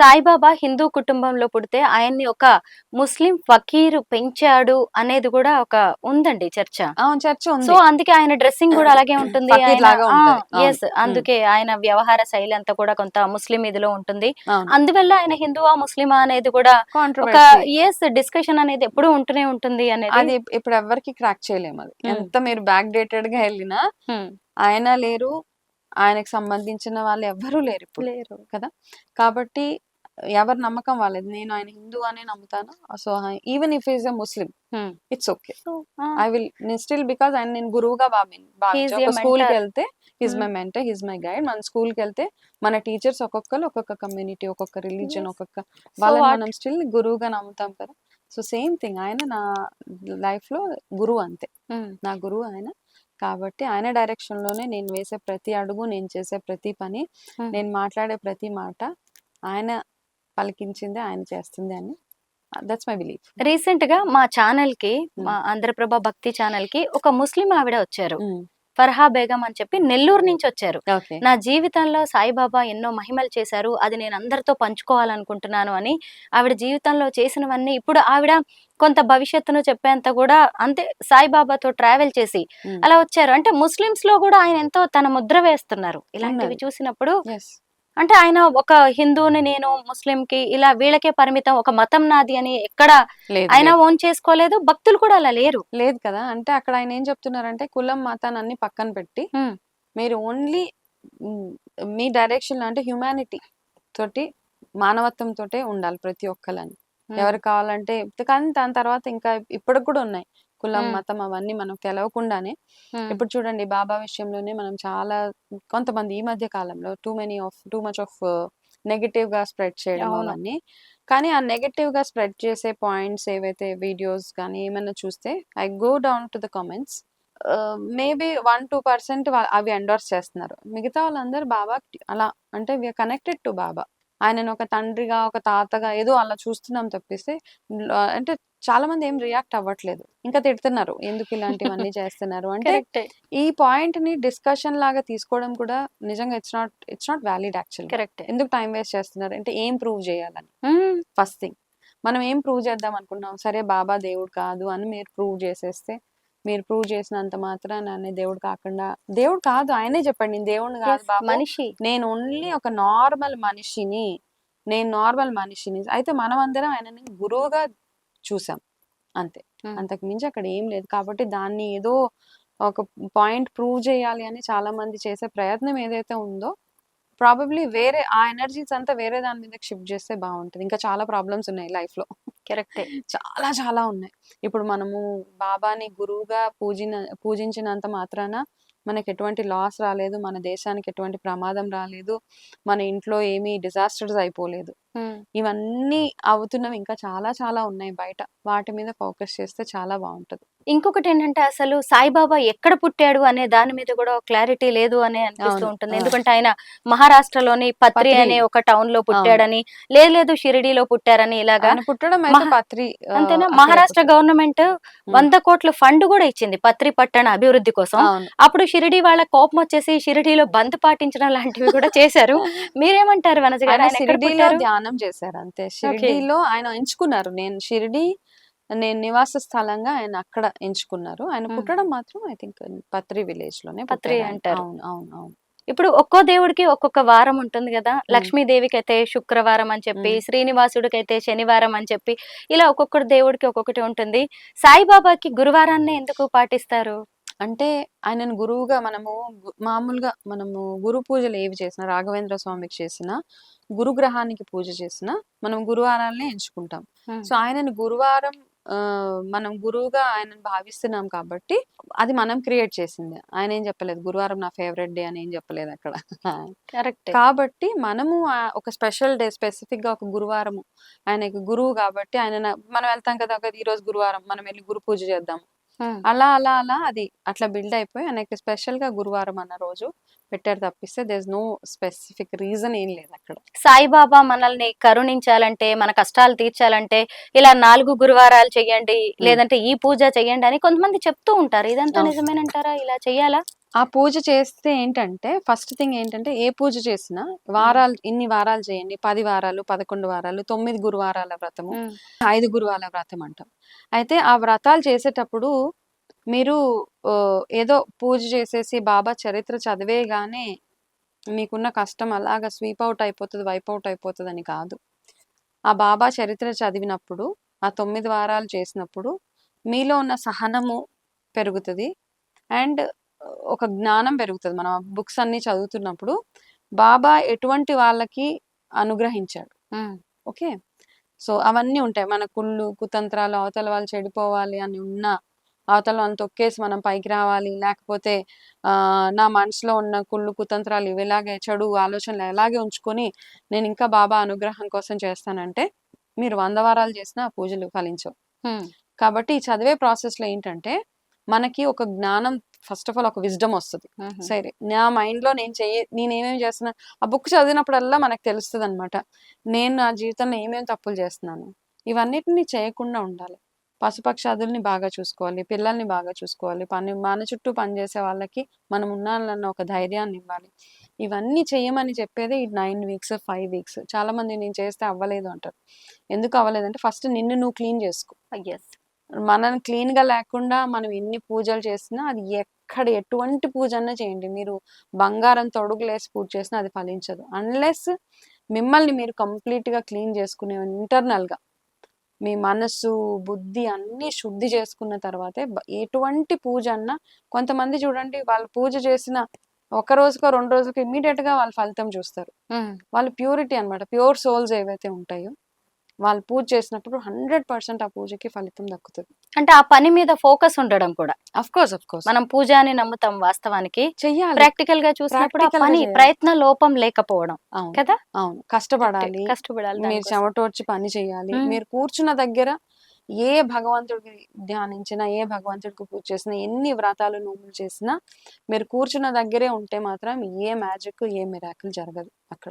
సాయిబాబా హిందూ కుటుంబంలో పుడితే ఆయన్ని ఒక ముస్లిం ఫకీరు పెంచాడు అనేది కూడా ఒక ఉందండి చర్చ. చర్చ సో ఉంది అందుకే ఆయన డ్రెస్సింగ్ కూడా అలాగే ఉంటుంది. ఎస్ అందుకే ఆయన వ్యవహార శైలి అంతా కూడా కొంత ముస్లిం ఇదిలో ఉంటుంది. అందువల్ల ఆయన హిందువా ముస్లిమా అనేది కూడా ఒక ఎస్ డిస్కషన్ అనేది ఎప్పుడూ ఉంటూనే ఉంటుంది అనేది అది ఇప్- ఇప్పుడు ఎవరికి క్రాక్ చేయలేము అది. ఎంత మీరు బ్యాక్ డేటెడ్గా వెళ్ళినా. ఆయన లేరు ఆయనకు సంబంధించిన వాళ్ళు ఎవ్వరూ లేరు ఇప్పుడు. లేరు. కాబట్టి ఎవరి నమ్మకం వాళ్ళది నేను ఆయన హిందూ అనే నమ్ముతాను so even if is a Muslim Hmm. It's okay I will నేను స్టిల్ బికాస్ ఆయన నేను గురువుగా your స్కూల్కి. వెళ్తే he's Hmm. My mentor he's my guide మన స్కూల్కి వెళ్తే మన టీచర్స్ ఒక్కొక్కరు ఒక్కొక్క కమ్యూనిటీ ఒక్కొక్క రిలీజన్. ఒక్కొక్క వాళ్ళని? మనం స్టిల్ గురువుగా నమ్ముతాం కదా సో సేమ్ థింగ్ ఆయన నా లైఫ్లో గురువు అంతే హ్మ్. నా గురువు ఆయన కాబట్టి ఆయన డైరెక్షన్లోనే నేను వేసే ప్రతి అడుగు నేను చేసే ప్రతి పని Hmm. నేను మాట్లాడే ప్రతి మాట ఆయన పలికించింది ఆయన చేస్తుంది అని. దట్స్ మై బిలీఫ్ రీసెంట్గా మా ఛానల్కి మా ఆంధ్రప్రభ భక్తి ఛానల్కి ఒక ముస్లిం ఆవిడ వచ్చారు. ఫర్హా బేగం అని చెప్పి నెల్లూరు నుంచి వచ్చారు. నా జీవితంలో సాయిబాబా ఎన్నో మహిమలు చేశారు. అది నేను అందరితో పంచుకోవాలనుకుంటున్నాను అని ఆవిడ జీవితంలో చేసినవన్నీ ఇప్పుడు ఆవిడ కొంత భవిష్యత్తును చెప్పేంత కూడా అంతే సాయిబాబాతో ట్రావెల్ చేసి Hmm. అలా వచ్చారు. అంటే ముస్లిమ్స్లో కూడా ఆయన ఎంతో తన ముద్ర వేస్తున్నారు. ఇలాంటివి. చూసినప్పుడు అంటే ఆయన ఒక హిందువుని నేను ముస్లిం కి ఇలా వీళ్ళకే పరిమితం ఒక మతం నాది అని ఎక్కడ ఆయన. ఓన్ చేసుకోలేదు భక్తులు కూడా అలా లేరు లేదు కదా అంటే అక్కడ ఆయన ఏం చెప్తున్నారంటే కులం మతాన్ని అన్ని పక్కన పెట్టి. మీరు ఓన్లీ మీ డైరెక్షన్ అంటే హ్యుమానిటీ తోటి మానవత్వం తోటే ఉండాలి ప్రతి ఒక్కలని ఎవరు కావాలంటే కానీ దాని తర్వాత ఇంకా ఇప్పటికి కూడా ఉన్నాయి. కులం. మతం అవన్నీ మనం తెలవకుండానే. ఇప్పుడు చూడండి బాబా విషయంలోనే మనం చాలా కొంతమంది ఈ మధ్య కాలంలో too many of too much of నెగటివ్గా స్ప్రెడ్ చేయడం అవును. అవన్నీ. కానీ ఆ నెగటివ్గా స్ప్రెడ్ చేసే పాయింట్స్ ఏవైతే వీడియోస్ కానీ ఏమైనా చూస్తే I go down to the comments maybe one two percent అవి ఎండోర్స్ చేస్తున్నారు. మిగతా వాళ్ళందరూ బాబా అలా అంటే వీఆర్ కనెక్టెడ్ టు బాబా ఆయనను ఒక తండ్రిగా ఒక తాతగా ఏదో అలా చూస్తున్నాం తప్పిస్తే అంటే చాలా మంది ఏం రియాక్ట్ అవ్వట్లేదు. ఇంకా తిడుతున్నారు. ఎందుకు ఇలాంటివన్నీ చేస్తున్నారు? అంటే ఈ పాయింట్ని డిస్కషన్ లాగా తీసుకోవడం కూడా నిజంగా it's not it's not valid actual కరెక్టే. ఎందుకు టైం వేస్ట్ చేస్తున్నారు? అంటే ఏం ప్రూవ్ చేయాలని? First thing. మనం ఏం ప్రూవ్ చేద్దాం అనుకున్నాం? సరే బాబా దేవుడు కాదు అని మీరు ప్రూవ్ చేసేస్తే మీరు ప్రూవ్ చేసినంత మాత్రాన ఆయన దేవుడు కాకుండా దేవుడు కాదు ఆయనే చెప్పండి నేను దేవుడిని కాదు మనిషి. నేను ఓన్లీ ఒక నార్మల్ మనిషిని. నేను నార్మల్ మనిషిని. అయితే మనం అందరం ఆయనని గురువుగా చూసాం. అంతే. Hmm. అంతకు మించి అక్కడ ఏం లేదు. కాబట్టి దాన్ని ఏదో ఒక పాయింట్ ప్రూవ్ చేయాలి అని చాలా మంది చేసే ప్రయత్నం ఏదైతే ఉందో ప్రాబబ్లీ వేరే ఆ ఎనర్జీస్ అంతా వేరే దాని మీద షిఫ్ట్ చేస్తే బాగుంటుంది. ఇంకా చాలా ప్రాబ్లమ్స్ ఉన్నాయి లైఫ్లో. కరెక్టే. చాలా చాలా ఉన్నాయి. ఇప్పుడు మనము బాబాని గురువుగా పూజిన పూజించినంత మాత్రాన మనకి ఎటువంటి లాస్ రాలేదు మన దేశానికి ఎటువంటి ప్రమాదం రాలేదు మన ఇంట్లో ఏమీ డిజాస్టర్స్ అయిపోలేదు. ఇవన్నీ అవుతున్నవి ఇంకా చాలా చాలా ఉన్నాయి బయట. వాటి మీద ఫోకస్ చేస్తే చాలా బాగుంటది ఇంకొకటి ఏంటంటే అసలు సాయిబాబా ఎక్కడ పుట్టాడు అనే దాని మీద కూడా క్లారిటీ లేదు అని అనిపిస్తూ ఉంటుంది. ఎందుకంటే ఆయన మహారాష్ట్రలోని పత్రి. అనే ఒక టౌన్లో పుట్టాడని లేదు లేదు షిరిడీలో పుట్టారని ఇలాగా పుట్టడం పత్రి అంతేనా? మహారాష్ట్ర. గవర్నమెంట్ వంద కోట్ల ఫండ్ కూడా ఇచ్చింది పత్రి పట్టణ అభివృద్ధి కోసం. అప్పుడు షిరిడి వాళ్ళ కోపం వచ్చేసి షిరిడీలో బంద్ పాటించడం లాంటివి కూడా చేశారు. మీరేమంటారు వనజ గారు? ధ్యానం చేశారు. అంతే. షిరిడీలో ఆయన ఎంచుకున్నారు. నేను షిరిడి నేను నివాస స్థలంగా ఆయన అక్కడ ఎంచుకున్నారు. ఆయన. పుట్టడం మాత్రం ఐ థింక్ పత్రి విలేజ్లోనే పత్రి. అంటారు. అవును అవును అవును. ఇప్పుడు ఒక్కో దేవుడికి ఒక్కొక్క వారం ఉంటుంది కదా. లక్ష్మీదేవికి అయితే శుక్రవారం అని చెప్పి. శ్రీనివాసుడికి అయితే శనివారం అని చెప్పి ఇలా ఒక్కొక్కటి దేవుడికి ఒక్కొక్కటి ఉంటుంది. సాయిబాబాకి గురువారాన్ని ఎందుకు పాటిస్తారు? అంటే ఆయనను గురువుగా మనము మామూలుగా మనము గురు పూజలు ఏవి చేసినా రాఘవేంద్ర స్వామికి చేసిన గురుగ్రహానికి పూజ చేసిన మనం గురువారాలనే ఎంచుకుంటాం. సో ఆయనను గురువారం మనం గురువుగా ఆయనను భావిస్తున్నాం కాబట్టి అది మనం క్రియేట్ చేసింది. ఆయన ఏం చెప్పలేదు గురువారం నా ఫేవరెట్ డే అని ఏం చెప్పలేదు అక్కడ. కరెక్ట్. కాబట్టి మనము ఒక స్పెషల్ డే స్పెసిఫిక్గా ఒక గురువారము ఆయనకి గురువు కాబట్టి ఆయన మనం వెళ్తాం కదా ఒక ఈ రోజు గురువారం మనం వెళ్ళి గురు పూజ చేద్దాం అలా అలా అలా అది అట్లా బిల్డ్ అయిపోయి ఆయనకి స్పెషల్గా గురువారం అన్న రోజు పెట్టారు తప్పిస్తే దేర్ నో స్పెసిఫిక్ రీజన్ ఏం లేదు అక్కడ. సాయిబాబా మనల్ని కరుణించాలంటే మన కష్టాలు తీర్చాలంటే ఇలా నాలుగు గురువారాలు చెయ్యండి లేదంటే ఈ పూజ చెయ్యండి అని కొంతమంది చెప్తూ ఉంటారు. ఇదంతా. నిజమేనంటారా? ఇలా చెయ్యాలా? ఆ పూజ చేస్తే ఏంటంటే ఫస్ట్ థింగ్ ఏంటంటే ఏ పూజ చేసినా వారాలు ఇన్ని వారాలు చేయండి. పది వారాలు పదకొండు వారాలు తొమ్మిది గురువారాల వ్రతము ఐదు గురువాల వ్రతం అంటాం. అయితే ఆ వ్రతాలు చేసేటప్పుడు మీరు ఏదో పూజ చేసేసి బాబా చరిత్ర చదివేగానే మీకున్న కష్టం అలాగా స్వీప్ అవుట్ అయిపోతుంది వైప్ అవుట్ అయిపోతుంది అని కాదు. ఆ బాబా చరిత్ర చదివినప్పుడు ఆ తొమ్మిది వారాలు చేసినప్పుడు మీలో ఉన్న సహనము పెరుగుతుంది. అండ్ ఒక జ్ఞానం పెరుగుతుంది. మనం బుక్స్ అన్ని చదువుతున్నప్పుడు బాబా ఎటువంటి వాళ్ళకి అనుగ్రహించాడు. ఓకే? సో అవన్నీ ఉంటాయి. మన కుళ్ళు కుతంత్రాలు అవతల వాళ్ళు చెడిపోవాలి అని ఉన్నా అవతల వాళ్ళని తొక్కేసి మనం పైకి రావాలి లేకపోతే ఆ నా మనసులో ఉన్న కుళ్ళు కుతంత్రాలు ఇవి ఇలాగే చెడు ఆలోచనలు ఎలాగే ఉంచుకొని నేను ఇంకా బాబా అనుగ్రహం కోసం చేస్తానంటే మీరు వంద వారాలు చేసినా ఆ పూజలు ఫలించవు. కాబట్టి ఈ చదివే ప్రాసెస్లో ఏంటంటే మనకి ఒక జ్ఞానం ఫస్ట్ ఆఫ్ ఆల్ ఒక విజ్డమ్ వస్తుంది. సరే నా మైండ్లో నేను చెయ్యి నేను ఏమేమి చేస్తున్నా ఆ బుక్ చదివినప్పుడల్లా మనకు తెలుస్తుంది అనమాట నేను నా జీవితంలో ఏమేమి తప్పులు చేస్తున్నాను ఇవన్నిటిని చేయకుండా ఉండాలి. పశుపక్షాదుల్ని బాగా చూసుకోవాలి పిల్లల్ని బాగా చూసుకోవాలి పని మన చుట్టూ పనిచేసే వాళ్ళకి మనం ఉన్నానన్న ఒక ధైర్యాన్ని ఇవ్వాలి. ఇవన్నీ చేయమని చెప్పేది ఈ నైన్ వీక్స్ ఫైవ్ వీక్స్. చాలా మంది నేను చేస్తే అవ్వలేదు అంటారు. ఎందుకు అవ్వలేదంటే ఫస్ట్ నిన్ను నువ్వు క్లీన్ చేసుకో. మనం క్లీన్గా లేకుండా మనం ఎన్ని పూజలు చేసినా అది ఎక్కడ ఎటువంటి పూజ అన్నా చేయండి. మీరు బంగారం తొడుగులేసి పూజ చేసినా అది ఫలించదు. అన్లెస్ మిమ్మల్ని మీరు కంప్లీట్గా క్లీన్ చేసుకునే ఇంటర్నల్గా మీ మనస్సు బుద్ధి అన్ని శుద్ధి చేసుకున్న తర్వాతే ఎటువంటి పూజ అన్నా కొంతమంది చూడండి వాళ్ళు పూజ చేసిన ఒక రోజుకో రెండు రోజులకి ఇమీడియట్గా వాళ్ళ ఫలితం చూస్తారు. వాళ్ళు ప్యూరిటీ అన్నమాట. ప్యూర్ సోల్స్ ఏవైతే ఉంటాయో వాళ్ళు పూజ చేసినప్పుడు హండ్రెడ్ పర్సెంట్ ఆ పూజకి ఫలితం దక్కుతుంది. అంటే ఆ పని మీద ఫోకస్ ఉండడం కూడా. అఫ్ కోర్స్ అఫ్ కోర్స్ మనం పూజ అని నమ్ముతాం వాస్తవానికి. చెయ్యాలి. ప్రాక్టికల్గా చూసినప్పుడు పని. ప్రయత్న లోపం లేకపోవడం. అవును. కదా? అవును. కష్టపడాలి. కష్టపడాలి మీరు. చెమటోడ్చి పని చేయాలి. మీరు కూర్చున్న దగ్గర ఏ భగవంతుడికి ధ్యానించినా ఏ భగవంతుడికి పూజ చేసినా ఎన్ని వ్రతాలు నోములు చేసినా మీరు కూర్చున్న దగ్గరే ఉంటే మాత్రం ఏ మ్యాజిక్ ఏ మిరాకిల్ జరగదు అక్కడ.